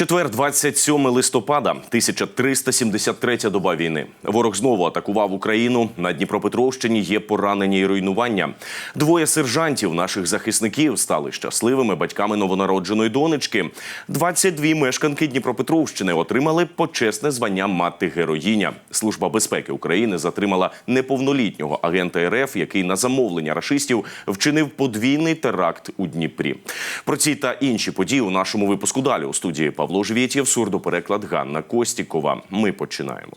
Четвер, 27 листопада, 1373 доба війни. Ворог знову атакував Україну. На Дніпропетровщині є поранені і руйнування. Двоє сержантів, наших захисників, стали щасливими батьками новонародженої донечки. 22 мешканки Дніпропетровщини отримали почесне звання мати героїня. Служба безпеки України затримала неповнолітнього агента РФ, який на замовлення рашистів вчинив подвійний теракт у Дніпрі. Про ці та інші події у нашому випуску далі у студії Павло Живєтєв, сурдопереклад Ганна Костікова. Ми починаємо.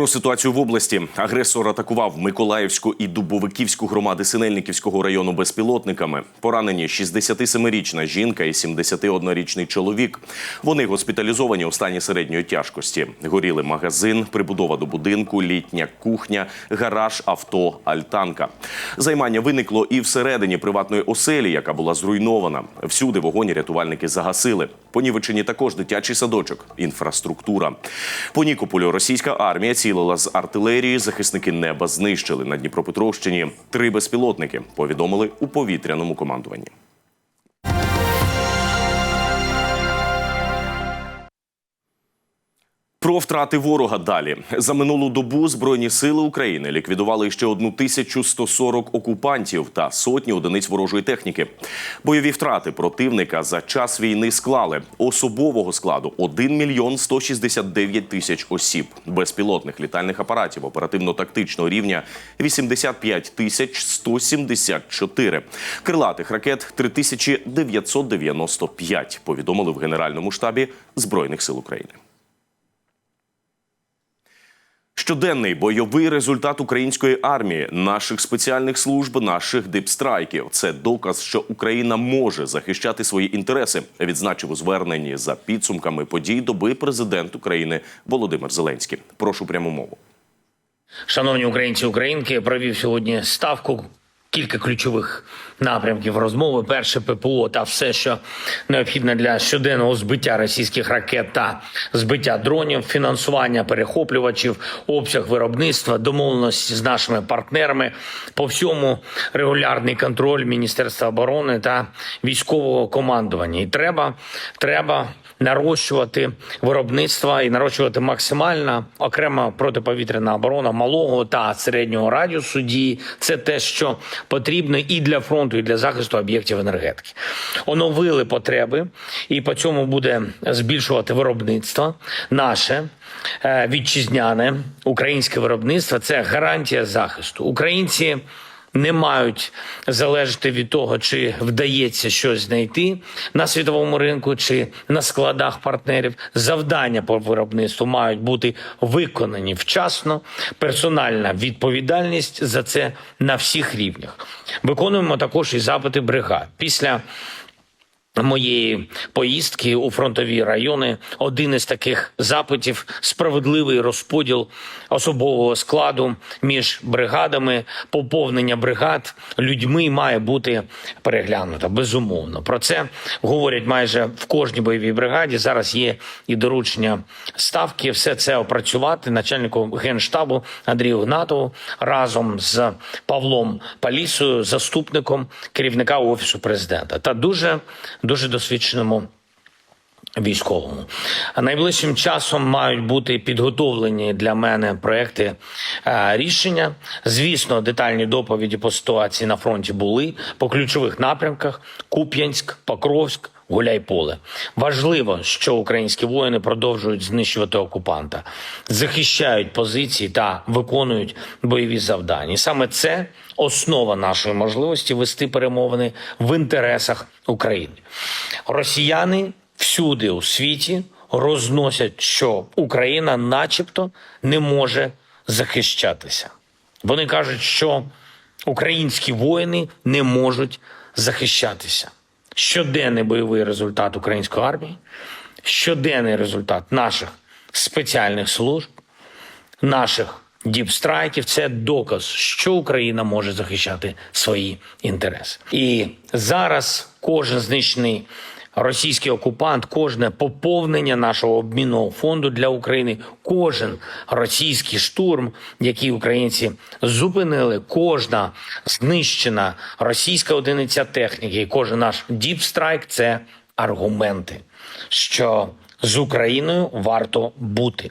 Про ситуацію в області агресор атакував Миколаївську і Дубовиківську громади Синельниківського району безпілотниками. Поранені 67-річна жінка і 71-річний чоловік. Вони госпіталізовані у стані середньої тяжкості. Горіли магазин, прибудова до будинку, літня кухня, гараж, авто, альтанка. Займання виникло і всередині приватної оселі, яка була зруйнована. Всюди вогонь рятувальники загасили. Понівечені також дитячий садочок, інфраструктура. По Нікополю російська армія цілила з артилерії. Захисники неба знищили на Дніпропетровщині три безпілотники. Повідомили у повітряному командуванні. Про втрати ворога далі за минулу добу збройні сили України ліквідували ще 1140 окупантів та сотні одиниць ворожої техніки. Бойові втрати противника за час війни склали особового складу 1 мільйон 169 тисяч осіб, безпілотних літальних апаратів оперативно-тактичного рівня 85 тисяч 174, крилатих ракет 3995, Повідомили в Генеральному штабі збройних сил України. Щоденний бойовий результат української армії, наших спеціальних служб, наших дипстрайків це доказ, що Україна може захищати свої інтереси. Відзначив у зверненні за підсумками подій доби президент України Володимир Зеленський. Прошу пряму мову. Шановні українці українки, провів сьогодні ставку. Кілька ключових напрямків розмови. Перше ППО та все, що необхідне для щоденного збиття російських ракет та збиття дронів, фінансування перехоплювачів, обсяг виробництва, домовленості з нашими партнерами по всьому регулярний контроль Міністерства оборони та військового командування. І треба, треба нарощувати виробництво і нарощувати максимально окрема протиповітряна оборона малого та середнього радіусу дії. Це те, що потрібно і для фронту, і для захисту об'єктів енергетики. Оновили потреби, і по цьому буде збільшувати виробництво наше. е, Вітчизняне українське виробництво це гарантія захисту. Українці не мають залежати від того, чи вдається щось знайти на світовому ринку чи на складах партнерів. Завдання по виробництву мають бути виконані вчасно. Персональна відповідальність за це на всіх рівнях. Виконуємо також і запити бригад після. Моєї поїздки у фронтові райони один із таких запитів справедливий розподіл особового складу між бригадами, поповнення бригад людьми має бути переглянуто. Безумовно, про це говорять майже в кожній бойовій бригаді. Зараз є і доручення ставки. Все це опрацювати начальнику генштабу Андрію Гнатову разом з Павлом Палісою, заступником керівника офісу президента, та дуже дуже досвідченому військовому. Найближчим часом мають бути підготовлені для мене проекти е, рішення. Звісно, детальні доповіді по ситуації на фронті були по ключових напрямках: Куп'янськ, Покровськ. Гуляйполе. Важливо, що українські воїни продовжують знищувати окупанта, захищають позиції та виконують бойові завдання. І саме це основа нашої можливості вести перемовини в інтересах України. Росіяни всюди у світі розносять, що Україна, начебто, не може захищатися. Вони кажуть, що українські воїни не можуть захищатися. Щоденний бойовий результат української армії, щоденний результат наших спеціальних служб, наших діпстрайків це доказ, що Україна може захищати свої інтереси. І зараз кожен знищений російський окупант, кожне поповнення нашого обмінного фонду для України, кожен російський штурм, який українці зупинили, кожна знищена російська одиниця техніки, кожен наш діпстрайк це аргументи, що з Україною варто бути.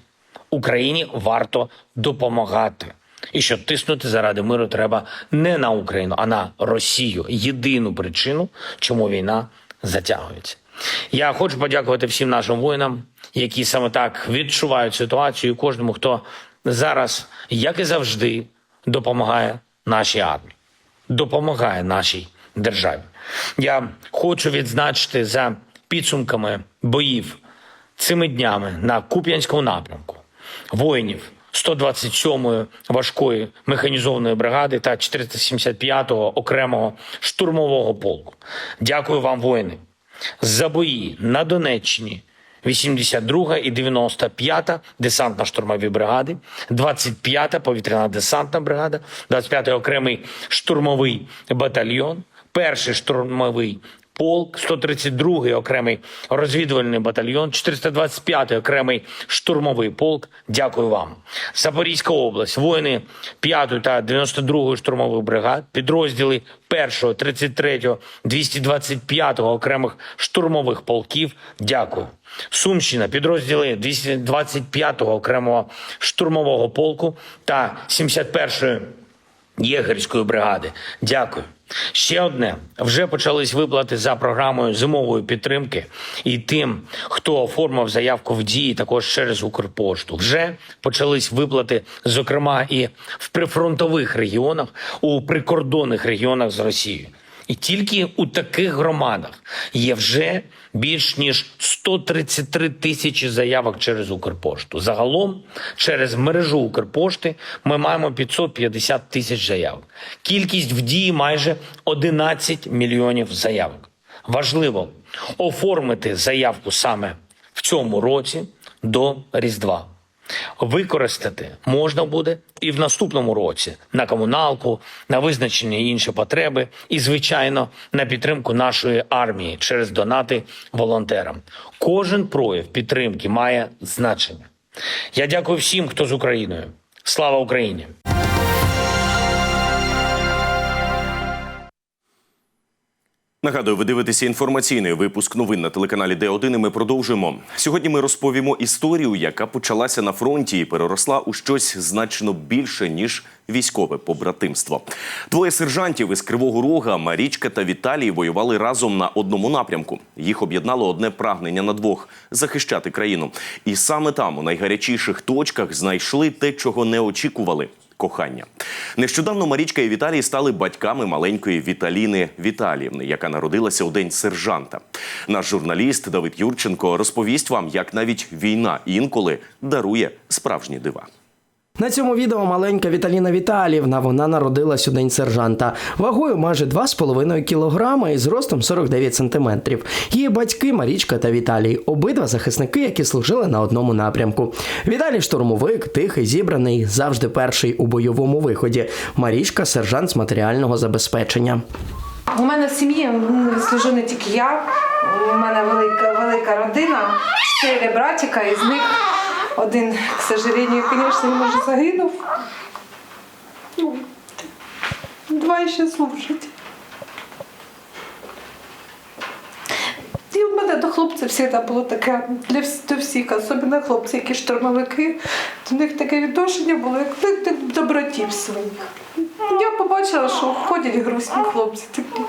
Україні варто допомагати. І що тиснути заради миру треба не на Україну, а на Росію. Єдину причину, чому війна затягується. Я хочу подякувати всім нашим воїнам, які саме так відчувають ситуацію, кожному, хто зараз, як і завжди, допомагає нашій армії, допомагає нашій державі. Я хочу відзначити за підсумками боїв цими днями на Куп'янському напрямку воїнів 127-ї важкої механізованої бригади та 475-го окремого штурмового полку. Дякую вам, воїни, за бої на Донеччині. 82 і 95-та десантно-штурмові бригади, 25-та повітряна десантна бригада, 25-й окремий штурмовий батальйон, перший штурмовий полк, 132-й окремий розвідувальний батальйон, 425-й окремий штурмовий полк. Дякую вам. Запорізька область, воїни 5-ї та 92-ї штурмових бригад, підрозділи 1-го, 33-го, 225-го окремих штурмових полків. Дякую. Сумщина, підрозділи 225-го окремого штурмового полку та 71-ї єгерської бригади. Дякую. Ще одне вже почались виплати за програмою зимової підтримки, і тим, хто оформив заявку в дії, також через Укрпошту. Вже почались виплати, зокрема і в прифронтових регіонах, у прикордонних регіонах з Росією. І тільки у таких громадах є вже більш ніж 133 тисячі заявок через Укрпошту. Загалом через мережу Укрпошти ми маємо 550 тисяч заявок. Кількість в дії майже 11 мільйонів заявок. Важливо оформити заявку саме в цьому році до Різдва. Використати можна буде і в наступному році на комуналку, на визначені інші потреби, і, звичайно, на підтримку нашої армії через донати волонтерам. Кожен прояв підтримки має значення. Я дякую всім, хто з Україною. Слава Україні! Нагадую, ви дивитеся інформаційний випуск новин на телеканалі Д1 і ми продовжуємо. Сьогодні ми розповімо історію, яка почалася на фронті і переросла у щось значно більше ніж військове побратимство. Двоє сержантів із Кривого Рога, Марічка та Віталій, воювали разом на одному напрямку. Їх об'єднало одне прагнення на двох захищати країну. І саме там, у найгарячіших точках, знайшли те, чого не очікували кохання. Нещодавно Марічка і Віталій стали батьками маленької Віталіни Віталіївни, яка народилася у день сержанта. Наш журналіст Давид Юрченко розповість вам, як навіть війна інколи дарує справжні дива. На цьому відео маленька Віталіна Віталіївна. Вона народилась у день сержанта. Вагою майже 2,5 кілограми і зростом 49 сантиметрів. Її батьки Марічка та Віталій. Обидва захисники, які служили на одному напрямку. Віталій штурмовик, тихий, зібраний, завжди перший у бойовому виході. Марічка сержант з матеріального забезпечення. У мене в сім'ї служу не тільки я, у мене велика, велика родина, чотири братика, із них один, к сожалению, звісно, він вже загинув. Ну, Два ще служать. І в мене до хлопців завжди було таке для до всіх, особливо хлопці, які штурмовики, до них таке відношення було, як до братів своїх. Я побачила, що ходять грустні хлопці такі.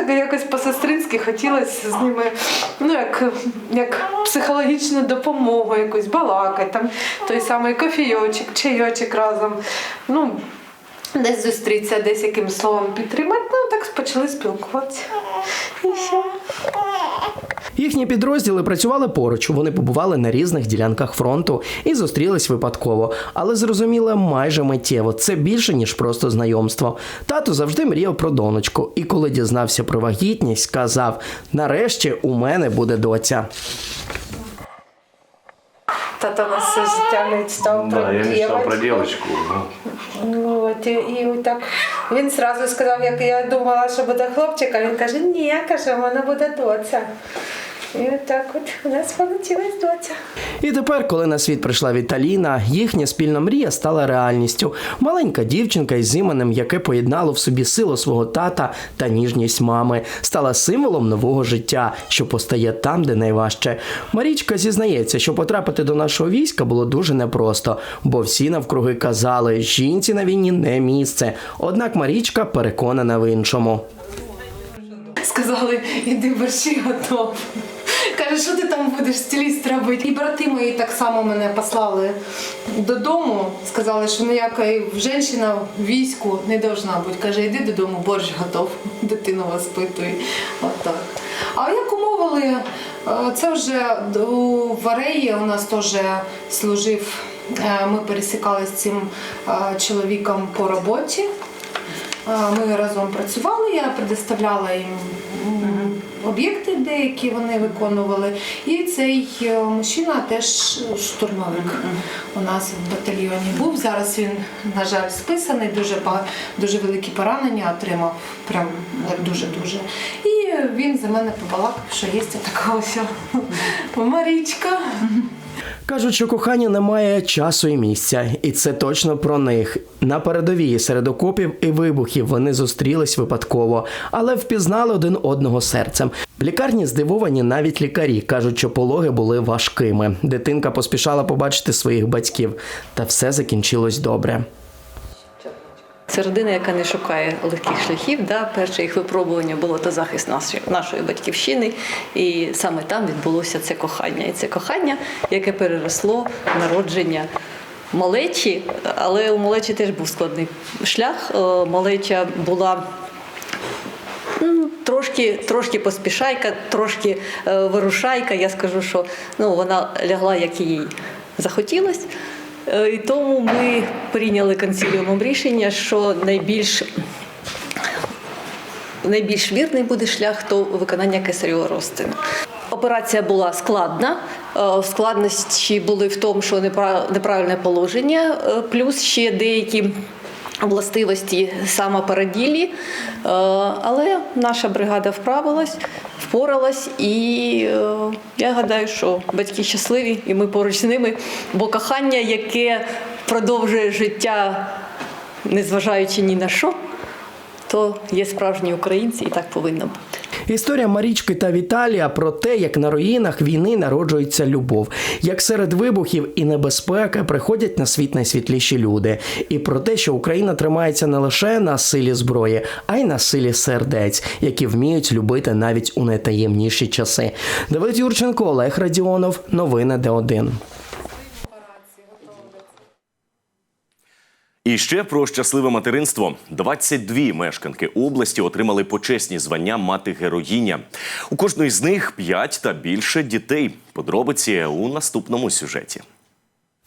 Так якось по-сестринськи хотілося з ними, ну як, як психологічну допомогу, якусь балакати, там той самий кофійочок, чайочок разом. Ну, десь зустрітися, десь яким словом підтримати. Ну так почали спілкуватися. І все. Їхні підрозділи працювали поруч. Вони побували на різних ділянках фронту і зустрілись випадково, але зрозуміли майже миттєво. Це більше ніж просто знайомство. Тато завжди мріяв про донечку, і коли дізнався про вагітність, сказав: нарешті у мене буде доця. Тато нас все життя мечтав про Да, я мечтал про дівчинку. девочку. ну. От, і, і так він зразу сказав, як я думала, що буде хлопчик, а він каже, ні, каже, в мене буде доця. І отак от у нас вийшла доця. І тепер, коли на світ прийшла Віталіна, їхня спільна мрія стала реальністю. Маленька дівчинка із іменем, яке поєднало в собі силу свого тата та ніжність мами, стала символом нового життя, що постає там, де найважче. Марічка зізнається, що потрапити до нашого війська було дуже непросто, бо всі навкруги казали, жінці на війні не місце. Однак Марічка переконана в іншому. Сказали, іди борщі готов. Каже, що ти там будеш стиліст робити? І брати мої так само мене послали додому. Сказали, що ніяка жінка в війську не должна бути. Каже, йди додому, борщ готов, дитину воспитуй. От так. А як умовили, е, це вже у Вареї у нас теж служив. е, Ми пересікалися з цим е, чоловіком по роботі. Ми разом працювали, я предоставляла їм об'єкти, деякі вони виконували. І цей е, мужчина теж штурмовик у нас в батальйоні був. Зараз він, на жаль, списаний, дуже дуже великі поранення отримав. Прям дуже-дуже. І він за мене побалакав, що є така ось Марічка. Кажуть, що кохання не має часу і місця, і це точно про них. На передовій серед окопів і вибухів вони зустрілись випадково, але впізнали один одного серцем. В лікарні здивовані навіть лікарі кажуть, що пологи були важкими. Дитинка поспішала побачити своїх батьків, та все закінчилось добре. Це родина, яка не шукає легких шляхів. Да? Перше їх випробування було то захист нашої, батьківщини, і саме там відбулося це кохання. І це кохання, яке переросло в народження малечі, але у малечі теж був складний шлях. Е, Малеча була м, трошки, трошки поспішайка, трошки е, вирушайка. Я скажу, що ну, вона лягла, як їй захотілось. Е, І тому ми прийняли консиліумом рішення, що найбільш, найбільш вірний буде шлях то виконання кесарєвого розтину. Операція була складна. Е, Складності були в тому, що неправильне положення, е, плюс ще деякі властивості самопараділі. Е, Але наша бригада вправилась, впоралась, і е, я гадаю, що батьки щасливі, і ми поруч з ними, бо кохання, яке продовжує життя, незважаючи ні на що, то є справжні українці, і так повинно бути. Історія Марічки та Віталія про те, як на руїнах війни народжується любов, як серед вибухів і небезпеки приходять на світ найсвітліші люди, і про те, що Україна тримається не лише на силі зброї, а й на силі сердець, які вміють любити навіть у найтаємніші часи. Давид Юрченко, Олег Радіонов, новини Д1. І ще про щасливе материнство. 22 мешканки області отримали почесні звання мати героїня. У кожної з них 5 та більше дітей. Подробиці у наступному сюжеті.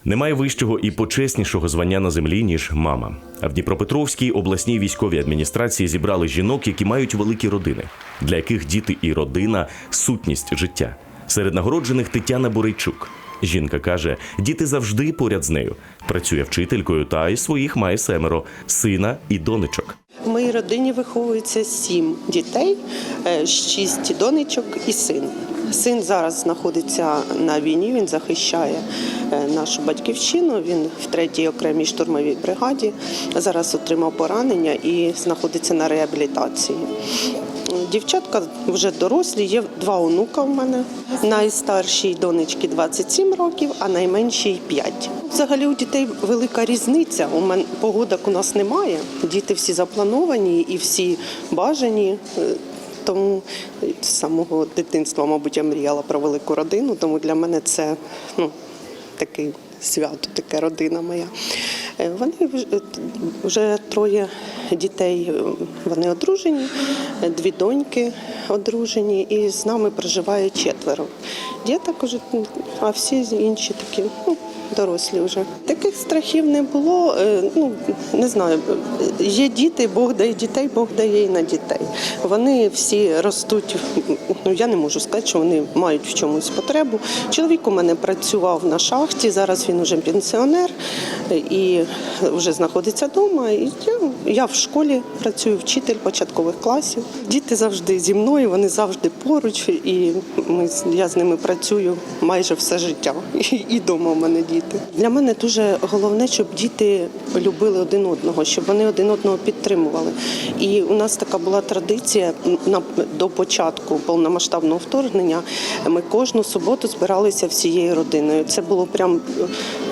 Немає вищого і почеснішого звання на землі, ніж мама. А в Дніпропетровській обласній військовій адміністрації зібрали жінок, які мають великі родини, для яких діти і родина сутність життя. Серед нагороджених Тетяна Борейчук. Жінка каже, діти завжди поряд з нею. Працює вчителькою та й своїх має семеро сина і донечок. В моїй родині виховується сім дітей, е, шість донечок і син. Син зараз знаходиться на війні, він захищає е, нашу батьківщину. Він в третій окремій штурмовій бригаді. Зараз отримав поранення і знаходиться на реабілітації. Дівчатка вже дорослі, є два онука в мене. Найстаршій донечці 27 років, а найменшій 5. Взагалі у дітей велика різниця. У мене погодок у нас немає. Діти всі заплановані і всі бажані. Е, Тому з самого дитинства, мабуть, я мріяла про велику родину, тому для мене це ну, таке свято, таке родина моя. Е, Вони вже- вже троє дітей, е, вони одружені, е, дві доньки одружені, і з нами проживає четверо. Діток а всі інші такі ну, дорослі вже. Таких страхів не було. Е, Ну не знаю, є діти, Бог дає дітей, Бог дає і на дітей. Вони всі ростуть. Ну я не можу сказати, що вони мають в чомусь потребу. Чоловік у мене працював на шахті, зараз він уже пенсіонер і вже знаходиться вдома. І я, я в школі працюю, вчитель початкових класів. Діти завжди зі мною, вони завжди поруч, і ми я з ними працюю майже все життя. І, і дома у мене діти. Для мене дуже головне, щоб діти любили один одного, щоб вони один одного підтримували. І у нас така була традиція до початку повномасштабного вторгнення. Ми кожну суботу збиралися всією родиною. Це було прям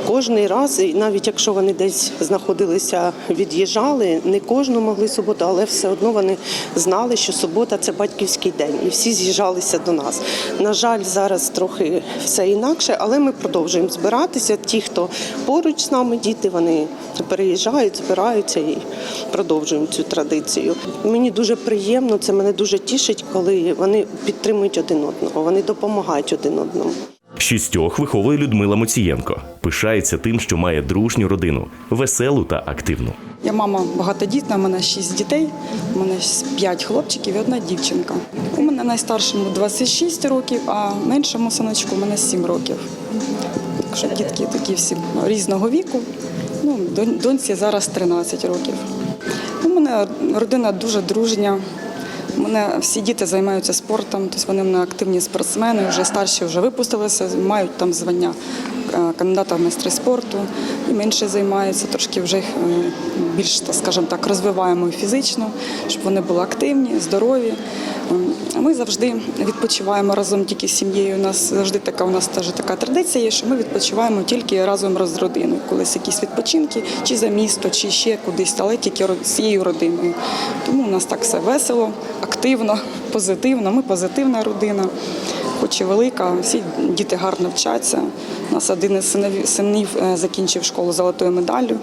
кожний раз, і навіть якщо вони десь знаходилися, від'їжджали, не кожну могли суботу, але все одно вони знали, що субота це батьківський день, і всі з'їжджалися до нас. На жаль, зараз трохи все інакше, але ми продовжуємо збиратися. Ті, хто поруч з нами, діти, вони переїжджають, збираються і продовжуємо цю традицію. Мені дуже приємно, це мене дуже тішить, коли вони підтримують один одного, вони допомагають один одному. Шістьох виховує Людмила Моцієнко. Пишається тим, що має дружню родину, веселу та активну. Я мама багатодітна, у мене шість дітей, у мене п'ять хлопчиків і одна дівчинка. У мене найстаршому 26 років, а меншому синочку у мене 7 років. Так що дітки такі всі різного віку. Ну, доньці зараз 13 років. У мене родина дуже дружня. У мене всі діти займаються спортом, тобто вони активні спортсмени, вже старші вже випустилися, мають там звання е, кандидата в майстри спорту, і менше займаються, трошки вже їх е, більш, скажімо так, розвиваємо фізично, щоб вони були активні, здорові. Ми завжди відпочиваємо разом тільки з сім'єю. У нас завжди така у нас теж така традиція, є, що ми відпочиваємо тільки разом з родиною. Колись якісь відпочинки, чи за місто, чи ще кудись, але тільки з цією родиною. Тому у нас так все весело, активно, позитивно. Ми позитивна родина, хоч і велика. Всі діти гарно вчаться. У нас один із синів, е, закінчив школу золотою медаллю.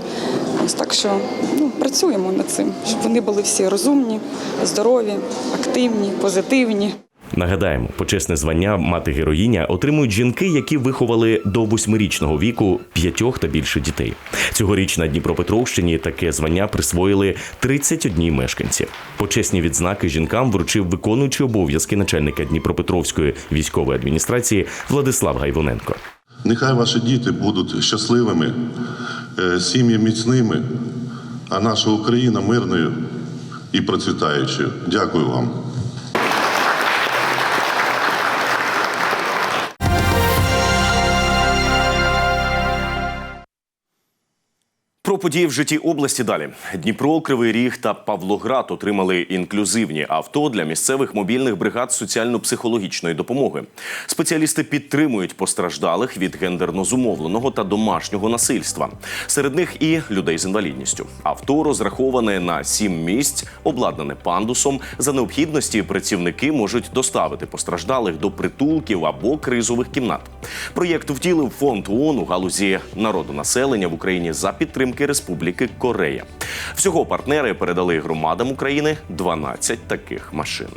Ось так що ну, працюємо над цим, щоб вони були всі розумні, здорові, активні, позитивні. Нагадаємо, почесне звання мати героїня отримують жінки, які виховали до восьмирічного віку п'ятьох та більше дітей. Цьогоріч на Дніпропетровщині таке звання присвоїли 31 мешканці. Почесні відзнаки жінкам вручив виконуючий обов'язки начальника Дніпропетровської військової адміністрації Владислав Гайвоненко. Нехай ваші діти будуть щасливими, е, сім'ї міцними, а наша Україна мирною і процвітаючою. Дякую вам. Події в житті області далі. Дніпро, Кривий Ріг та Павлоград отримали інклюзивні авто для місцевих мобільних бригад соціально-психологічної допомоги. Спеціалісти підтримують постраждалих від гендерно зумовленого та домашнього насильства. Серед них і людей з інвалідністю. Авто розраховане на сім місць, обладнане пандусом. За необхідності працівники можуть доставити постраждалих до притулків або кризових кімнат. Проєкт втілив фонд ООН у галузі народонаселення в Україні за підтримки Республіки Корея. Всього партнери передали громадам України 12 таких машин.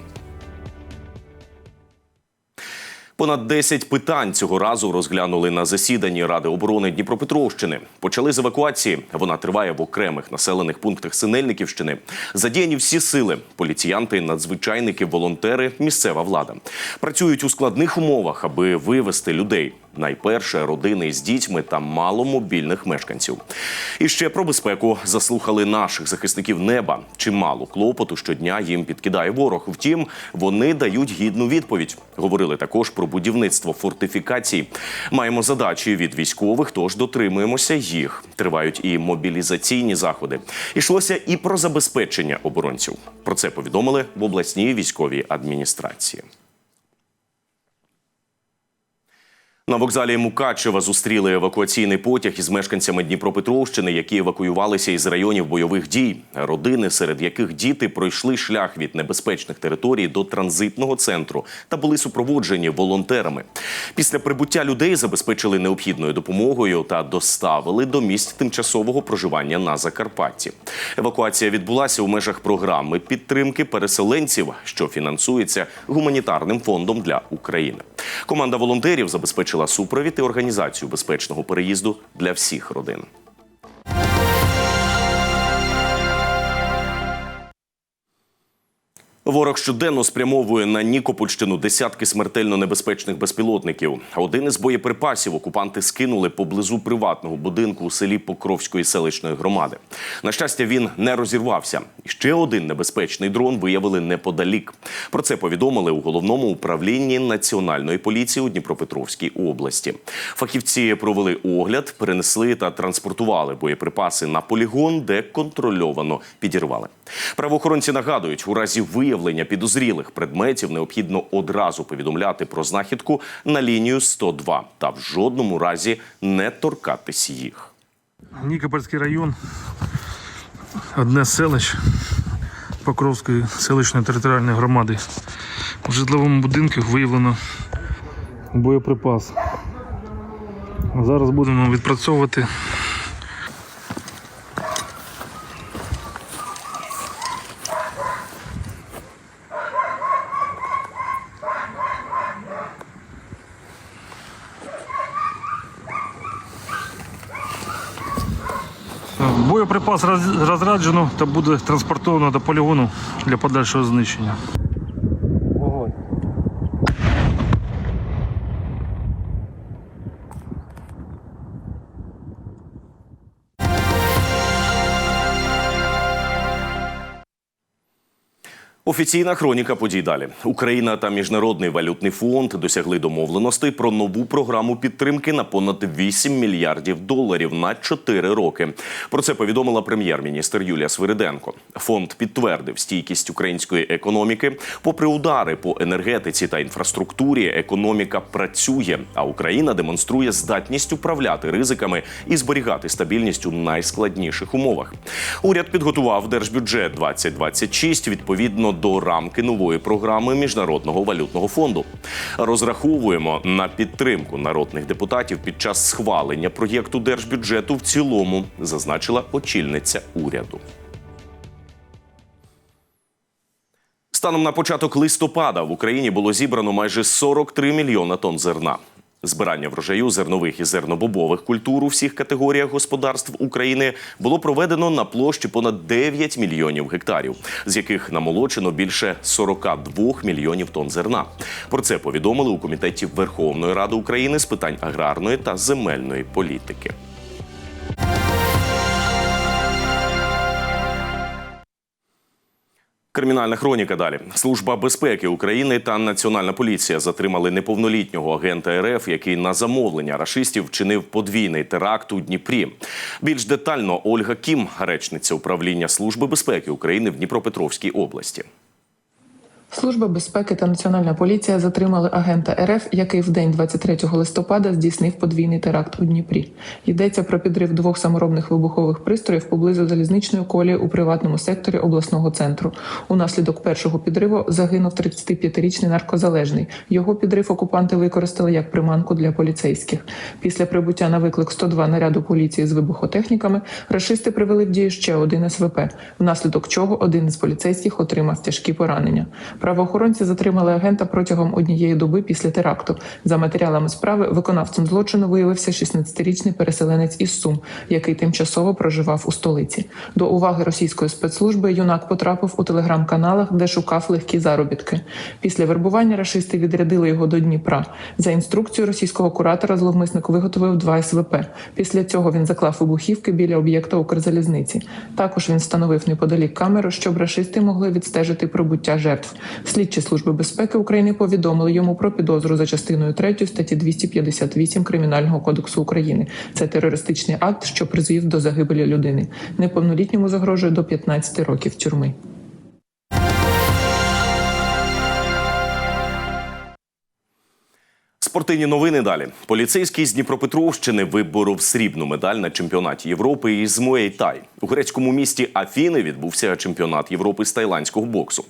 Понад 10 питань цього разу розглянули на засіданні Ради оборони Дніпропетровщини. Почали з евакуації. Вона триває в окремих населених пунктах Синельниківщини. Задіяні всі сили: поліціянти, надзвичайники, волонтери, місцева влада працюють у складних умовах, аби вивести людей. Найперше родини з дітьми та маломобільних мешканців. І ще про безпеку заслухали наших захисників неба. Чимало клопоту щодня їм підкидає ворог. Втім, вони дають гідну відповідь. Говорили також про будівництво фортифікацій. Маємо задачі від військових, тож дотримуємося їх. Тривають і мобілізаційні заходи. Ішлося і про забезпечення оборонців. Про це повідомили в обласній військовій адміністрації. На вокзалі Мукачева зустріли евакуаційний потяг із мешканцями Дніпропетровщини, які евакуювалися із районів бойових дій. Родини, серед яких діти пройшли шлях від небезпечних територій до транзитного центру та були супроводжені волонтерами. Після прибуття людей забезпечили необхідною допомогою та доставили до місць тимчасового проживання на Закарпатті. Евакуація відбулася у межах програми підтримки переселенців, що фінансується гуманітарним фондом для України. Команда волонтерів забезпечила супровід і організацію безпечного переїзду для всіх родин. Ворог щоденно спрямовує на Нікопольщину десятки смертельно небезпечних безпілотників. Один із боєприпасів окупанти скинули поблизу приватного будинку у селі Покровської селищної громади. На щастя, він не розірвався. Ще один небезпечний дрон виявили неподалік. Про це повідомили у головному управлінні національної поліції у Дніпропетровській області. Фахівці провели огляд, перенесли та транспортували боєприпаси на полігон, де контрольовано підірвали. Правоохоронці нагадують, у разі виявлення підозрілих предметів необхідно одразу повідомляти про знахідку на лінію 102 та в жодному разі не торкатись їх. Нікопольський район, одне селищ Покровської селищної територіальної громади. У житловому будинку виявлено боєприпас. Зараз будемо відпрацьовувати. Боєприпас роз- розраджено та буде транспортовано до полігону для подальшого знищення. Офіційна хроніка подій далі. Україна та Міжнародний валютний фонд досягли домовленостей про нову програму підтримки на понад 8 мільярдів доларів на 4 роки. Про це повідомила прем'єр-міністр Юлія Свириденко. Фонд підтвердив стійкість української економіки. Попри удари по енергетиці та інфраструктурі, економіка працює, а Україна демонструє здатність управляти ризиками і зберігати стабільність у найскладніших умовах. Уряд підготував держбюджет 2026 відповідно до рамки нової програми Міжнародного валютного фонду. Розраховуємо на підтримку народних депутатів під час схвалення проєкту держбюджету в цілому, зазначила очільниця уряду. Станом на початок листопада в Україні було зібрано майже 43 мільйона тонн зерна. Збирання врожаю зернових і зернобобових культур у всіх категоріях господарств України було проведено на площі понад 9 мільйонів гектарів, з яких намолочено більше 42 мільйонів тонн зерна. Про це повідомили у комітеті Верховної Ради України з питань аграрної та земельної політики. Кримінальна хроніка далі. Служба безпеки України та Національна поліція затримали неповнолітнього агента РФ, який на замовлення рашистів вчинив подвійний теракт у Дніпрі. Більш детально Ольга Кім, речниця управління Служби безпеки України в Дніпропетровській області. Служба безпеки та національна поліція затримали агента РФ, який в день 23 листопада здійснив подвійний теракт у Дніпрі. Йдеться про підрив двох саморобних вибухових пристроїв поблизу залізничної колії у приватному секторі обласного центру. Унаслідок першого підриву загинув 35-річний наркозалежний. Його підрив окупанти використали як приманку для поліцейських. Після прибуття на виклик 102 наряду поліції з вибухотехніками рашисти привели в дію ще один СВП, внаслідок чого один із поліцейських отримав тяжкі поранення. Правоохоронці затримали агента протягом однієї доби після теракту. За матеріалами справи виконавцем злочину виявився 16-річний переселенець із Сум, який тимчасово проживав у столиці. До уваги російської спецслужби юнак потрапив у телеграм-каналах, де шукав легкі заробітки. Після вербування рашисти відрядили його до Дніпра. За інструкцією російського куратора зловмисник виготовив два СВП. Після цього він заклав вибухівки біля об'єкта Укрзалізниці. Також він встановив неподалік камеру, щоб рашисти могли відстежити прибуття жертв. Слідчі служби безпеки України повідомили йому про підозру за частиною 3 статті 258 Кримінального кодексу України. Це терористичний акт, що призвів до загибелі людини. Неповнолітньому загрожує до 15 років тюрми. Спортивні новини далі. Поліцейський з Дніпропетровщини виборов срібну медаль на чемпіонаті Європи із Муей-Тай. У грецькому місті Афіни відбувся чемпіонат Європи з тайландського боксу.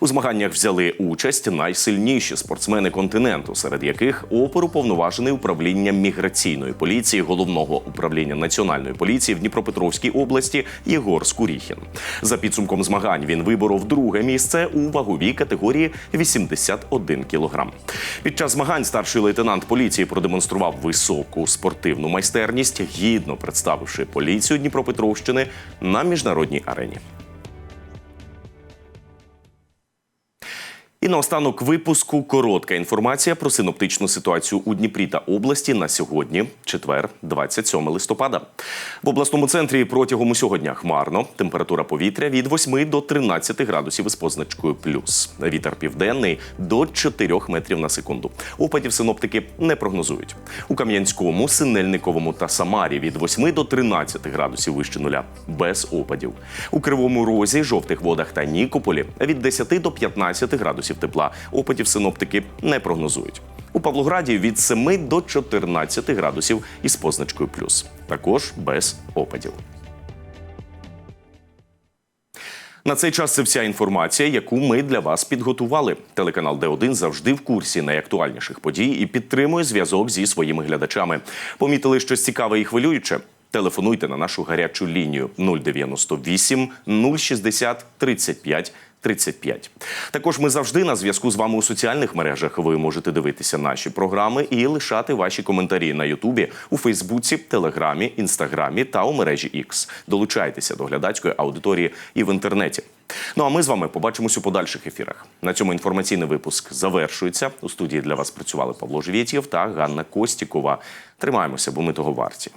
У змаганнях взяли участь найсильніші спортсмени континенту, серед яких оперуповноважений управління міграційної поліції головного управління національної поліції в Дніпропетровській області Єгор Скуріхін. За підсумком змагань він виборов друге місце у ваговій категорії 81 кілограм. Під час змагань старший лейтенант поліції продемонстрував високу спортивну майстерність, гідно представивши поліцію Дніпропетровщини на міжнародній арені. І наостанок випуску коротка інформація про синоптичну ситуацію у Дніпрі та області на сьогодні, четвер, 27 листопада. В обласному центрі протягом усього дня хмарно. Температура повітря від 8 до 13 градусів із позначкою плюс. Вітер південний до 4 метрів на секунду. Опадів синоптики не прогнозують. У Кам'янському, Синельниковому та Самарі від 8 до 13 градусів вище нуля без опадів. У Кривому Розі, жовтих водах та Нікополі від 10 до 15 градусів тепла. Опадів синоптики не прогнозують. У Павлограді від 7 до 14 градусів із позначкою плюс. Також без опадів. На цей час це вся інформація, яку ми для вас підготували. Телеканал Д1 завжди в курсі найактуальніших подій і підтримує зв'язок зі своїми глядачами. Помітили щось цікаве і хвилююче? Телефонуйте на нашу гарячу лінію 098 060 35 35. Також ми завжди на зв'язку з вами у соціальних мережах. Ви можете дивитися наші програми і лишати ваші коментарі на Ютубі, у Фейсбуці, Телеграмі, Інстаграмі та у мережі X. Долучайтеся до глядацької аудиторії і в інтернеті. Ну а ми з вами побачимось у подальших ефірах. На цьому інформаційний випуск завершується. У студії для вас працювали Павло Живєтєв та Ганна Костікова. Тримаємося, бо ми того варті.